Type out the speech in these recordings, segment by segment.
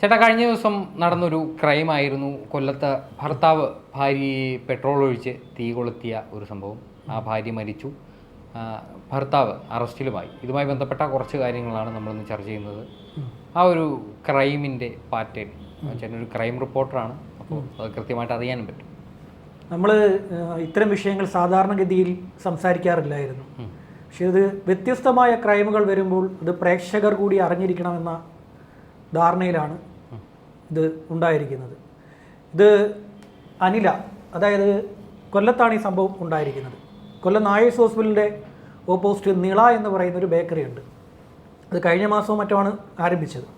ചേട്ടാ കഴിഞ്ഞ ദിവസം നടന്നൊരു ക്രൈം ആയിരുന്നു കൊല്ലത്ത് ഭർത്താവ് ഭാര്യയെ പെട്രോൾ ഒഴിച്ച് തീ കൊളുത്തിയ ഒരു സംഭവം. ആ ഭാര്യ മരിച്ചു. ഭർത്താവ് അറസ്റ്റിലുമായി. ഇതുമായി ബന്ധപ്പെട്ട കുറച്ച് കാര്യങ്ങളാണ് നമ്മളിന്ന് ചർച്ച ചെയ്യുന്നത്. ആ ഒരു ക്രൈമിന്റെ പാറ്റേൺ. ചേട്ടൻ ഒരു ക്രൈം റിപ്പോർട്ടറാണ്. അപ്പോൾ അത് കൃത്യമായിട്ട് അറിയാനും പറ്റും. നമ്മൾ ഇത്തരം വിഷയങ്ങൾ സാധാരണഗതിയിൽ സംസാരിക്കാറില്ലായിരുന്നു. പക്ഷെ ഇത് വ്യത്യസ്തമായ ക്രൈമുകൾ വരുമ്പോൾ അത് പ്രേക്ഷകർ കൂടി അറിഞ്ഞിരിക്കണമെന്ന ധാരണയിലാണ് ഇത് ഉണ്ടായിരിക്കുന്നത്. ഇത് അനില അതായത് കൊല്ലത്താണ് ഈ സംഭവം ഉണ്ടായിരിക്കുന്നത്. കൊല്ലം നായേഴ്സ് ഹോസ്പിറ്റലിന്റെ ഓപ്പോസിറ്റ് നിള എന്ന് പറയുന്ന ഒരു ബേക്കറി ഉണ്ട്. അത് കഴിഞ്ഞ മാസവും മറ്റുമാണ് ആരംഭിച്ചത്.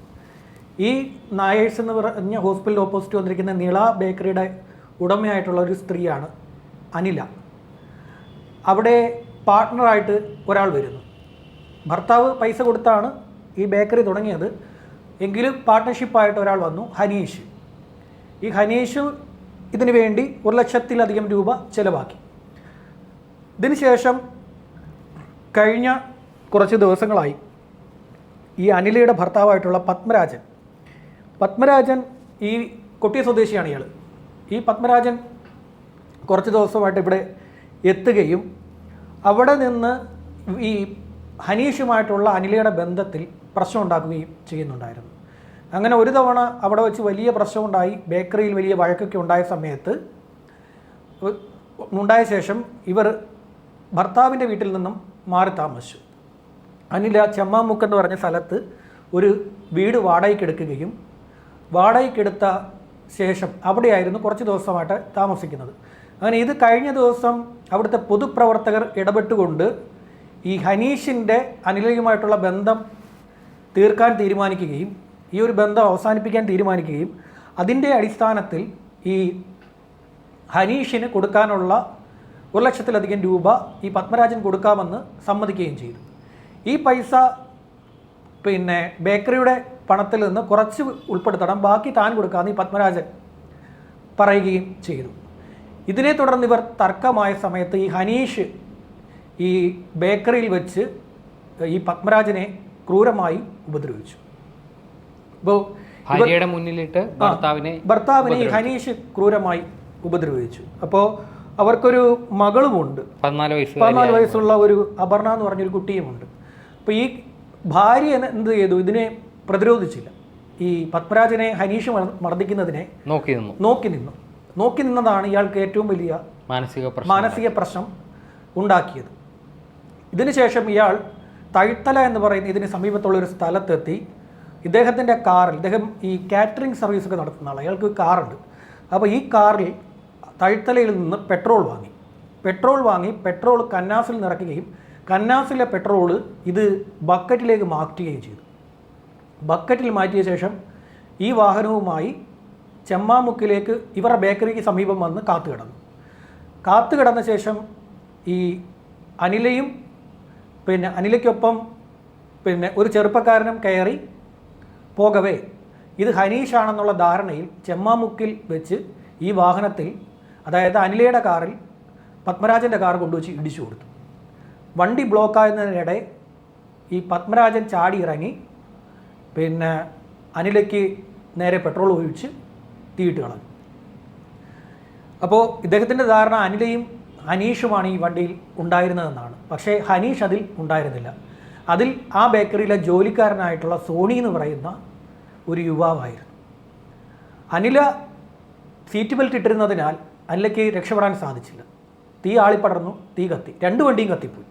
ഈ നായേഴ്സ് എന്ന് പറഞ്ഞ ഹോസ്പിറ്റൽ ഓപ്പോസിറ്റ് വന്നിരിക്കുന്ന നിള ബേക്കറിയുടെ ഉടമയായിട്ടുള്ള ഒരു സ്ത്രീയാണ് അനില. അവിടെ പാർട്ട്ണറായിട്ട് ഒരാൾ വരുന്നു. ഭർത്താവ് പൈസ കൊടുത്താണ് ഈ ബേക്കറി തുടങ്ങിയത്. എങ്കിലും പാർട്ട്ണർഷിപ്പായിട്ട് ഒരാൾ വന്നു ഹനീഷ്. ഈ ഹനീഷ് ഇതിനു വേണ്ടി ഒരു ലക്ഷത്തിലധികം രൂപ ചിലവാക്കി. ഇതിന് ശേഷം കഴിഞ്ഞ കുറച്ച് ദിവസങ്ങളായി ഈ അനിലയുടെ ഭർത്താവായിട്ടുള്ള പത്മരാജൻ പത്മരാജൻ ഈ കൊട്ടിയ സ്വദേശിയാണ് ഇയാൾ ഈ പത്മരാജൻ കുറച്ച് ദിവസമായിട്ട് ഇവിടെ എത്തുകയും അവിടെ നിന്ന് ഈ ഹനീഷുമായിട്ടുള്ള അനിലയുടെ ബന്ധത്തിൽ പ്രശ്നം ഉണ്ടാക്കുകയും ചെയ്യുന്നുണ്ടായിരുന്നു. അങ്ങനെ ഒരു തവണ അവിടെ വെച്ച് വലിയ പ്രശ്നമുണ്ടായി. ബേക്കറിയിൽ വലിയ വഴക്കൊക്കെ ഉണ്ടായ സമയത്ത് ഉണ്ടായ ശേഷം ഇവർ ഭർത്താവിന്റെ വീട്ടിൽ നിന്നും മാറി താമസിച്ചു. അനില ചെമ്മാമുക്ക് എന്ന് പറഞ്ഞ സ്ഥലത്ത് ഒരു വീട് വാടകയ്ക്കെടുക്കുകയും വാടകയ്ക്കെടുത്ത ശേഷം അവിടെയായിരുന്നു കുറച്ച് ദിവസമായിട്ട് താമസിക്കുന്നത്. അങ്ങനെ ഇത് കഴിഞ്ഞ ദിവസം അവിടുത്തെ പൊതുപ്രവർത്തകർ ഇടപെട്ടുകൊണ്ട് ഈ ഹനീഷിന്റെ അനിലയുമായിട്ടുള്ള ബന്ധം തീർക്കാൻ തീരുമാനിക്കുകയും ഈ ഒരു ബന്ധം അവസാനിപ്പിക്കാൻ തീരുമാനിക്കുകയും അതിന്റെ അടിസ്ഥാനത്തിൽ ഈ ഹനീഷിന് കൊടുക്കാനുള്ള ഒരു ലക്ഷത്തിലധികം രൂപ ഈ പത്മരാജൻ കൊടുക്കാമെന്ന് സമ്മതിക്കുകയും ചെയ്തു. ഈ പൈസ പിന്നെ ബേക്കറിയുടെ പണത്തിൽ നിന്ന് കുറച്ച് ഉൾപ്പെടുത്തണം ബാക്കി താൻ കൊടുക്കാമെന്ന് ഈ പത്മരാജൻ പറയുകയും ചെയ്തു. ഇതിനെ തുടർന്ന് ഇവർ തർക്കമായ സമയത്ത് ഈ ഹനീഷ് ഈ ബേക്കറിയിൽ വെച്ച് ഈ പത്മരാജനെ ക്രൂരമായി ഉപദ്രവിച്ചു. അപ്പോൾ ഭാര്യയുടെ മുന്നിലിട്ട് ഭർത്താവിനെ ഭർത്താവിനെ ഹനീഷ് ക്രൂരമായി ഉപദ്രവിച്ചു. അപ്പോൾ അവർക്കൊരു മകളുമുണ്ട്. പതിനാല് വയസ്സ് പതിനാല് വയസ്സുള്ള ഒരു അപർണ എന്ന് പറഞ്ഞൊരു കുട്ടിയുമുണ്ട്. അപ്പോൾ ഈ ഭാര്യ എന്ത് ചെയ്തു? ഇതിനെ പ്രതിരോധിച്ചില്ല. ഈ പത്മരാജനെ ഹനീഷ് മർ- മർദ്ദിക്കുന്നതിനെ നോക്കി നിന്നു. നോക്കി നിന്നു. നോക്കി നിന്നതാണ് ഇയാൾക്ക് ഏറ്റവും വലിയ മാനസിക മാനസിക പ്രശ്നം ഉണ്ടാക്കിയത്. ഇതിനുശേഷം ഇയാൾ തഴുത്തല എന്ന് പറയുന്ന ഇതിന് സമീപത്തുള്ള ഒരു സ്ഥലത്തെത്തി ഇദ്ദേഹത്തിന്റെ കാറിൽ ഇദ്ദേഹം ഈ കാറ്ററിംഗ് സർവീസ് ഒക്കെ നടത്തുന്ന ആൾ അയാൾക്ക് കാറുണ്ട്. അപ്പോൾ ഈ കാറിൽ തഴുത്തലയിൽ നിന്ന് പെട്രോൾ വാങ്ങി. പെട്രോൾ വാങ്ങി പെട്രോൾ കന്നാസിൽ നിറയ്ക്കുകയും കന്നാസിലെ പെട്രോൾ ഇത് ബക്കറ്റിലേക്ക് മാറ്റുകയും ചെയ്തു. ബക്കറ്റിൽ മാറ്റിയ ശേഷം ഈ വാഹനവുമായി ചെമ്മാമുക്കിലേക്ക് ഇവരുടെ ബേക്കറിക്ക് സമീപം വന്ന് കാത്തു കിടന്നു. കാത്തു കിടന്ന ശേഷം ഈ അനിലയും പിന്നെ അനിലയ്ക്കൊപ്പം പിന്നെ ഒരു ചെറുപ്പക്കാരനും കയറി. പോകവേ ഇത് ഹനീഷ് ആണെന്നുള്ള ധാരണയിൽ ചെമ്മാമുക്കിൽ വെച്ച് ഈ വാഹനത്തിൽ അതായത് അനിലയുടെ കാറിൽ പത്മരാജന്റെ കാർ കൊണ്ടുവച്ച് ഇടിച്ചു കൊടുത്തു. വണ്ടി ബ്ലോക്കായതിനിടെ ഈ പത്മരാജൻ ചാടി ഇറങ്ങി പിന്നെ അനിലയ്ക്ക് നേരെ പെട്രോൾ ഒഴിച്ച് തീയിട്ട് കളഞ്ഞു. അപ്പോൾ ഇദ്ദേഹത്തിന്റെ ധാരണ അനിലയും ഹനീഷുമാണ് ഈ വണ്ടിയിൽ ഉണ്ടായിരുന്നതെന്നാണ്. പക്ഷേ ഹനീഷ് അതിൽ ഉണ്ടായിരുന്നില്ല. അതിൽ ആ ബേക്കറിയിലെ ജോലിക്കാരനായിട്ടുള്ള സോണി എന്ന് പറയുന്ന ഒരു യുവാവായിരുന്നു. അനില സീറ്റ് ബെൽറ്റ് ഇട്ടിരുന്നതിനാൽ അനിലയ്ക്ക് രക്ഷപ്പെടാൻ സാധിച്ചില്ല. തീ ആളിപ്പടർന്നു തീ കത്തി. രണ്ട് വണ്ടിയും കത്തിപ്പോയി.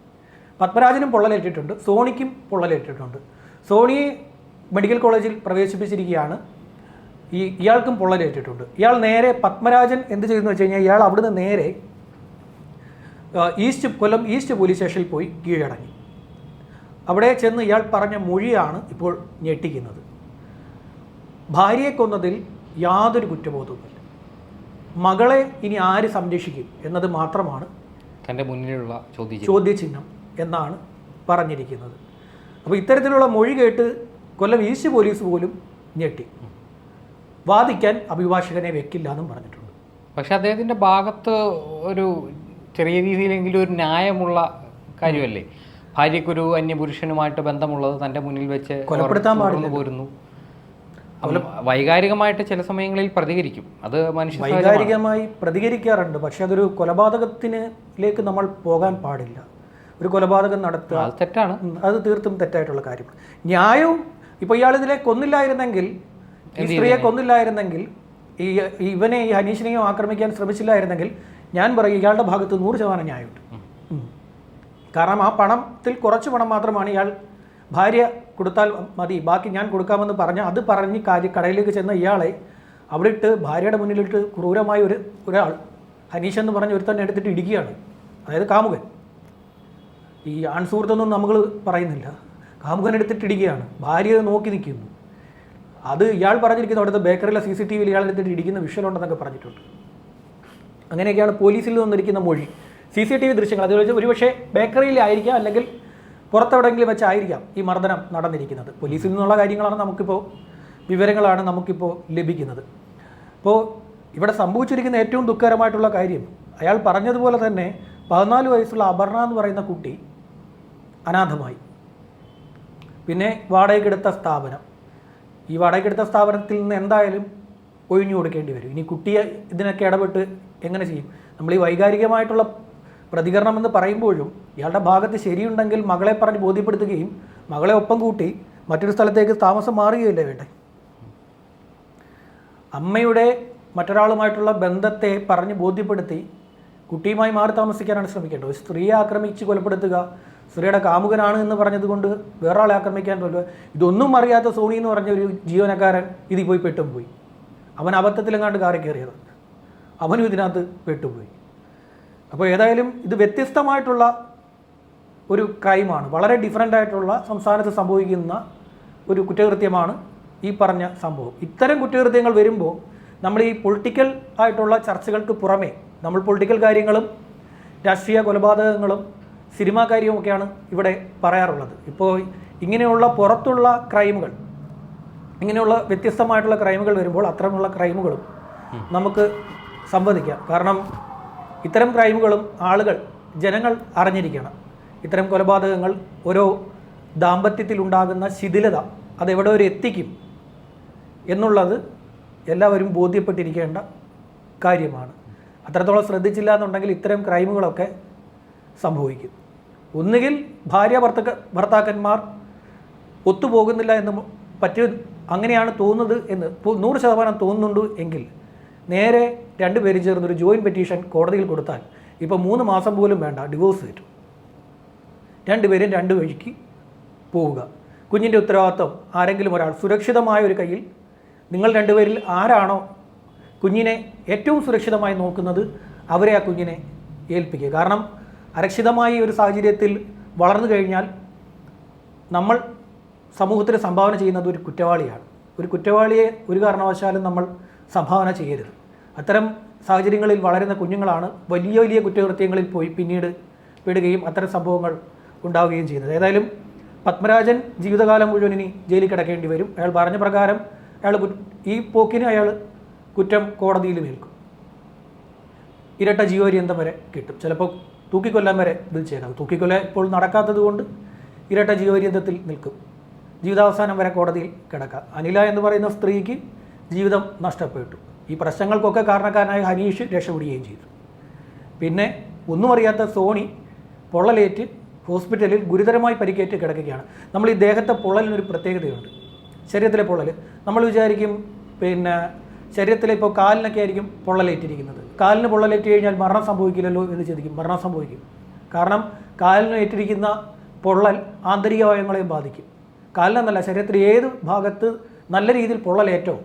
പത്മരാജനും പൊള്ളലേറ്റിട്ടുണ്ട് സോണിക്കും പൊള്ളലേറ്റിട്ടുണ്ട്. സോണിയെ മെഡിക്കൽ കോളേജിൽ പ്രവേശിപ്പിച്ചിരിക്കുകയാണ്. ഈ ഇയാൾക്കും പൊള്ളലേറ്റിട്ടുണ്ട്. ഇയാൾ നേരെ പത്മരാജൻ എന്ത് ചെയ്തെന്ന് വെച്ച് കഴിഞ്ഞാൽ ഇയാൾ അവിടുന്ന് നേരെ ഈസ്റ്റ് കൊല്ലം ഈസ്റ്റ് പോലീസ് സ്റ്റേഷനിൽ പോയി കീഴടങ്ങി. അവിടെ ചെന്ന് ഇയാൾ പറഞ്ഞ മൊഴിയാണ് ഇപ്പോൾ ഞെട്ടിക്കുന്നത്. ഭാര്യയെ കൊന്നതിൽ യാതൊരു കുറ്റബോധവുമില്ല. മകളെ ഇനി ആര് സംരക്ഷിക്കും എന്നത് മാത്രമാണ് തന്റെ മുന്നിലുള്ള ചോദ്യം ചോദ്യചിഹ്നം എന്നാണ് പറഞ്ഞിരിക്കുന്നത്. അപ്പോൾ ഇത്തരത്തിലുള്ള മൊഴി കേട്ട് കൊല്ലം ഈസ്റ്റ് പോലീസ് പോലും ഞെട്ടി. വാദിക്കാൻ അഭിഭാഷകനെ വെക്കില്ല എന്നും പറഞ്ഞിട്ടുണ്ട്. പക്ഷെ അദ്ദേഹത്തിന്റെ ഭാഗത്ത് ഒരു ചെറിയ രീതിയിലെങ്കിലും ഒരു ന്യായമുള്ള കാര്യമല്ലേ? ഭാര്യയ്ക്കൊരു അന്യപുരുഷനുമായിട്ട് ബന്ധമുള്ളത് തന്റെ മുന്നിൽ വെച്ച് കൊലപ്പെടുത്താൻ തുടർന്ന് പോരുന്നു. വൈകാരികമായിട്ട് ചില സമയങ്ങളിൽ പ്രതികരിക്കും. അത് മനുഷ്യ വൈകാരികമായി പ്രതികരിക്കാറുണ്ട്. പക്ഷെ അതൊരു കൊലപാതകത്തിലേക്ക് നമ്മൾ പോകാൻ പാടില്ല. ഒരു കൊലപാതകം നടത്തുക അത് തെറ്റാണ്. അത് തീർത്തും തെറ്റായിട്ടുള്ള കാര്യമാണ്. ന്യായവും ഇപ്പോൾ ഇയാൾ ഇതിലെ കൊന്നില്ലായിരുന്നെങ്കിൽ ഈ സ്ത്രീയെ കൊന്നില്ലായിരുന്നെങ്കിൽ ഈ ഇവനെ ഈ ഹനീഷിനെയും ആക്രമിക്കാൻ ശ്രമിച്ചില്ലായിരുന്നെങ്കിൽ ഞാൻ പറയും ഇയാളുടെ ഭാഗത്ത് നൂറ് ശതമാനം ന്യായമുണ്ട്. കാരണം ആ പണത്തിൽ കുറച്ച് പണം മാത്രമാണ് ഇയാൾ ഭാര്യ കൊടുത്താൽ മതി ബാക്കി ഞാൻ കൊടുക്കാമെന്ന് പറഞ്ഞ് അത് പറഞ്ഞ് കാര്യ കടയിലേക്ക് ചെന്ന ഇയാളെ അവിടെ ഇട്ട് ഭാര്യയുടെ മുന്നിലിട്ട് ക്രൂരമായ ഒരു ഒരാൾ ഹനീഷ് എന്ന് പറഞ്ഞ ഒരുത്തന്നെ എടുത്തിട്ട് ഇടിക്കുകയാണ്. അതായത് കാമുകൻ. ഈ ആൺസുഹൃത്തൊന്നും നമ്മൾ പറയുന്നില്ല. കാമുകൻ എടുത്തിട്ട് ഇടിക്കുകയാണ്. ഭാര്യ നോക്കി നിൽക്കുന്നു. അത് ഇയാൾ പറഞ്ഞിരിക്കുന്ന അവിടുത്തെ ബേക്കറിയിലെ സി സി ടി വിയിൽ ഇയാൾ എടുത്തിട്ട് ഇടിക്കുന്ന വിഷ്വലുണ്ടെന്നൊക്കെ പറഞ്ഞിട്ടുണ്ട്. അങ്ങനെയൊക്കെയാണ് പോലീസിൽ നിന്നിരിക്കുന്ന മൊഴി. സി സി ടി വി ദൃശ്യങ്ങൾ അതുപോലെ ഒരുപക്ഷെ ബേക്കറിയിലായിരിക്കാം അല്ലെങ്കിൽ പുറത്തെവിടെയെങ്കിലും വെച്ചായിരിക്കാം ഈ മർദ്ദനം നടന്നിരിക്കുന്നത്. പോലീസിൽ നിന്നുള്ള കാര്യങ്ങളാണ് നമുക്കിപ്പോൾ വിവരങ്ങളാണ് നമുക്കിപ്പോൾ ലഭിക്കുന്നത്. അപ്പോൾ ഇവിടെ സംഭവിച്ചിരിക്കുന്ന ഏറ്റവും ദുഃഖകരമായിട്ടുള്ള കാര്യം അയാൾ പറഞ്ഞതുപോലെ തന്നെ പതിനാല് വയസ്സുള്ള അപർണ എന്ന് പറയുന്ന കുട്ടി അനാഥമായി. പിന്നെ വാടകയ്ക്കെടുത്ത സ്ഥാപനം. ഈ വാടകയ്ക്കെടുത്ത സ്ഥാപനത്തിൽ നിന്ന് എന്തായാലും ഒഴിഞ്ഞു കൊടുക്കേണ്ടി വരും. ഇനി കുട്ടിയെ ഇതിനൊക്കെ ഇടപെട്ട് എങ്ങനെ ചെയ്യും? നമ്മൾ ഈ വൈകാരികമായിട്ടുള്ള പ്രതികരണം എന്ന് പറയുമ്പോഴും ഇയാളുടെ ഭാഗത്ത് ശരിയുണ്ടെങ്കിൽ മകളെ പറഞ്ഞ് ബോധ്യപ്പെടുത്തുകയും മകളെ ഒപ്പം കൂട്ടി മറ്റൊരു സ്ഥലത്തേക്ക് താമസം മാറുകയല്ലേ വേണ്ടേ? അമ്മയുടെ മറ്റൊരാളുമായിട്ടുള്ള ബന്ധത്തെ പറഞ്ഞ് ബോധ്യപ്പെടുത്തി കുട്ടിയുമായി മാറി താമസിക്കാനാണ് ശ്രമിക്കേണ്ടത്. സ്ത്രീയെ ആക്രമിച്ച് കൊലപ്പെടുത്തുക സ്ത്രീയുടെ കാമുകനാണ് എന്ന് പറഞ്ഞതുകൊണ്ട് വേറൊരാളെ ആക്രമിക്കാൻ പോലും ഇതൊന്നും അറിയാത്ത സോണി എന്ന് പറഞ്ഞ ഒരു ജീവനക്കാരൻ ഇതിൽ പോയി പെട്ടും പോയി. അവൻ അബദ്ധത്തിലെങ്ങാണ്ട് കാറി കയറിയത്. അവനും ഇതിനകത്ത് പെട്ടുപോയി. അപ്പോൾ ഏതായാലും ഇത് വ്യത്യസ്തമായിട്ടുള്ള ഒരു ക്രൈമാണ്. വളരെ ഡിഫറെന്റ് ആയിട്ടുള്ള സംസ്ഥാനത്ത് സംഭവിക്കുന്ന ഒരു കുറ്റകൃത്യമാണ് ഈ പറഞ്ഞ സംഭവം. ഇത്തരം കുറ്റകൃത്യങ്ങൾ വരുമ്പോൾ നമ്മൾ ഈ പൊളിറ്റിക്കൽ ആയിട്ടുള്ള ചർച്ചകൾക്ക് പുറമേ നമ്മൾ പൊളിറ്റിക്കൽ കാര്യങ്ങളും രാഷ്ട്രീയ കൊലപാതകങ്ങളും സിനിമാ കാര്യവുമൊക്കെയാണ് ഇവിടെ പറയാറുള്ളത്. ഇപ്പോൾ ഇങ്ങനെയുള്ള പുറത്തുള്ള ക്രൈമുകൾ ഇങ്ങനെയുള്ള വ്യത്യസ്തമായിട്ടുള്ള ക്രൈമുകൾ വരുമ്പോൾ അത്തരമുള്ള ക്രൈമുകളും നമുക്ക് സംവദിക്കാം. കാരണം ഇത്തരം ക്രൈമുകളും ആളുകൾ ജനങ്ങൾ അറിഞ്ഞിരിക്കണം. ഇത്തരം കൊലപാതകങ്ങൾ ഓരോ ദാമ്പത്യത്തിലുണ്ടാകുന്ന ശിഥിലത അതെവിടെ വരെ എത്തിക്കും എന്നുള്ളത് എല്ലാവരും ബോധ്യപ്പെട്ടിരിക്കേണ്ട കാര്യമാണ്. അത്രത്തോളം ശ്രദ്ധിച്ചില്ല എന്നുണ്ടെങ്കിൽ ഇത്തരം ക്രൈമുകളൊക്കെ സംഭവിക്കും. ഒന്നുകിൽ ഭാര്യ ഭർത്തക ഭർത്താക്കന്മാർ ഒത്തുപോകുന്നില്ല എന്ന് പറ്റ അങ്ങനെയാണ് തോന്നുന്നത് എന്ന് നൂറ് ശതമാനം തോന്നുന്നുണ്ട് എങ്കിൽ നേരെ രണ്ടുപേരും ചേർന്ന് ഒരു ജോയിന്റ് പെറ്റീഷൻ കോടതിയിൽ കൊടുത്താൽ ഇപ്പോൾ മൂന്ന് മാസം പോലും വേണ്ട ഡിവോഴ്സ് തരും രണ്ടുപേരും രണ്ട് വഴിക്ക് പോവുക. കുഞ്ഞിന്റെ ഉത്തരവാദിത്വം ആരെങ്കിലും ഒരാൾ സുരക്ഷിതമായ ഒരു കയ്യിൽ നിങ്ങൾ രണ്ടുപേരിൽ ആരാണോ കുഞ്ഞിനെ ഏറ്റവും സുരക്ഷിതമായി നോക്കുന്നത് അവരെ ആ കുഞ്ഞിനെ ഏൽപ്പിക്കുക. കാരണം അരക്ഷിതമായ ഒരു സാഹചര്യത്തിൽ വളർന്നു കഴിഞ്ഞാൽ നമ്മൾ സമൂഹത്തിന് സംഭാവന ചെയ്യുന്നത് ഒരു കുറ്റവാളിയാണ്. ഒരു കുറ്റവാളിയെ ഒരു കാരണവശാലും നമ്മൾ സംഭാവന ചെയ്യരുത്. അത്തരം സാഹചര്യങ്ങളിൽ വളരുന്ന കുഞ്ഞുങ്ങളാണ് വലിയ വലിയ കുറ്റകൃത്യങ്ങളിൽ പോയി പിന്നീട് പെടുകയും അത്തരം സംഭവങ്ങൾ ഉണ്ടാവുകയും ചെയ്യുന്നത്. ഏതായാലും പത്മരാജൻ ജീവിതകാലം മുഴുവൻ ഇനി ജയിലിൽ കിടക്കേണ്ടി വരും. അയാൾ പറഞ്ഞ പ്രകാരം അയാൾ ഈ പോക്കിന് അയാൾ കുറ്റം കോടതിയിൽ നിൽക്കും ഇരട്ട ജീവപര്യന്തം വരെ കിട്ടും. ചിലപ്പോൾ തൂക്കിക്കൊല്ലാൻ വരെ വിളിച്ചേക്കാം തൂക്കിക്കൊല്ല ഇപ്പോൾ നടക്കാത്തത് കൊണ്ട് ഇരട്ട ജീവപര്യന്തത്തിൽ നിൽക്കും. ജീവിതാവസാനം വരെ കോടതിയിൽ കിടക്കാം. അനില എന്ന് പറയുന്ന സ്ത്രീക്ക് ജീവിതം നഷ്ടപ്പെട്ടു. ഈ പ്രശ്നങ്ങൾക്കൊക്കെ കാരണക്കാരനായ ഹനീഷ് രക്ഷപ്പെടുകയും ചെയ്തു. പിന്നെ ഒന്നും അറിയാത്ത സോണി പൊള്ളലേറ്റ് ഹോസ്പിറ്റലിൽ ഗുരുതരമായി പരിക്കേറ്റ് കിടക്കുകയാണ്. നമ്മൾ ഈ ദേഹത്തെ പൊള്ളലിനൊരു പ്രത്യേകതയുണ്ട്. ശരീരത്തിലെ പൊള്ളൽ നമ്മൾ വിചാരിക്കും പിന്നെ ശരീരത്തിലെ ഇപ്പോൾ കാലിനൊക്കെ ആയിരിക്കും പൊള്ളലേറ്റിരിക്കുന്നത്. കാലിന് പൊള്ളലേറ്റ് കഴിഞ്ഞാൽ മരണം സംഭവിക്കില്ലല്ലോ എന്ന് ചിന്തിക്കും. മരണം സംഭവിക്കും. കാരണം കാലിന് ഏറ്റിരിക്കുന്ന പൊള്ളൽ ആന്തരിക അവയവങ്ങളെയും ബാധിക്കും. കാലിനെന്നല്ല ശരീരത്തിൽ ഏത് ഭാഗത്ത് നല്ല രീതിയിൽ പൊള്ളലേറ്റോ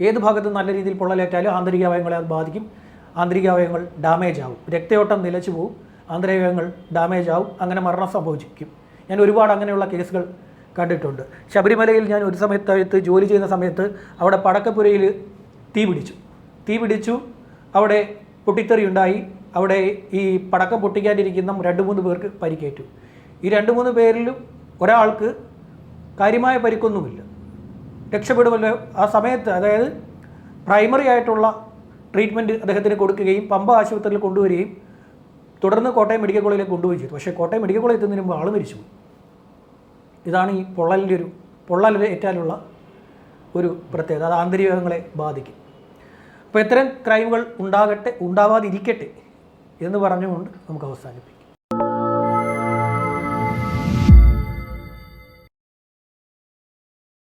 ഏത് ഭാഗത്ത് നല്ല രീതിയിൽ പൊള്ളലേറ്റാലും ആന്തരിക അവയവങ്ങളെ അത് ബാധിക്കും. ആന്തരിക അവയവങ്ങൾ ഡാമേജ് ആവും. രക്തയോട്ടം നിലച്ചു പോവും. ആന്തരിക അവയവങ്ങൾ ഡാമേജ് ആവും. അങ്ങനെ മരണം സംഭവിച്ചിരിക്കും ഞാൻ ഒരുപാട് അങ്ങനെയുള്ള കേസുകൾ കണ്ടിട്ടുണ്ട്. ശബരിമലയിൽ ഞാൻ ഒരു സമയത്ത് ജോലി ചെയ്യുന്ന സമയത്ത് അവിടെ പടക്കപ്പുരയിൽ തീ പിടിച്ചു. തീ പിടിച്ചു. അവിടെ പൊട്ടിത്തെറി ഉണ്ടായി. അവിടെ ഈ പടക്കം പൊട്ടിക്കാനിരിക്കുന്ന രണ്ട് മൂന്ന് പേർക്ക് പരിക്കേറ്റു. ഈ രണ്ട് മൂന്ന് പേരിലും ഒരാൾക്ക് കാര്യമായ പരിക്കൊന്നുമില്ല. രക്ഷപ്പെടുമല്ലോ. ആ സമയത്ത് അതായത് പ്രൈമറി ആയിട്ടുള്ള ട്രീറ്റ്മെന്റ് അദ്ദേഹത്തിന് കൊടുക്കുകയും പമ്പ ആശുപത്രിയിൽ കൊണ്ടുവരികയും തുടർന്ന് കോട്ടയം മെഡിക്കൽ കോളേജിലേക്ക് കൊണ്ടുപോയി ചെയ്തു. പക്ഷേ കോട്ടയം മെഡിക്കൽ കോളേജിൽ എത്തുന്നതിന് മുമ്പ് ആൾ മരിച്ചു ഇതാണ് ഈ പൊള്ളലിന്റെ ഒരു പൊള്ളൽ ഏറ്റാലുള്ള ഒരു പ്രത്യേകത. അത് ആന്തരികങ്ങളെ ബാധിക്കും. അപ്പോൾ ഇത്തരം ക്രൈമുകൾ ഉണ്ടാകട്ടെ ഉണ്ടാവാതിരിക്കട്ടെ എന്ന് പറഞ്ഞുകൊണ്ട് നമുക്ക് അവസാനിപ്പിക്കാം.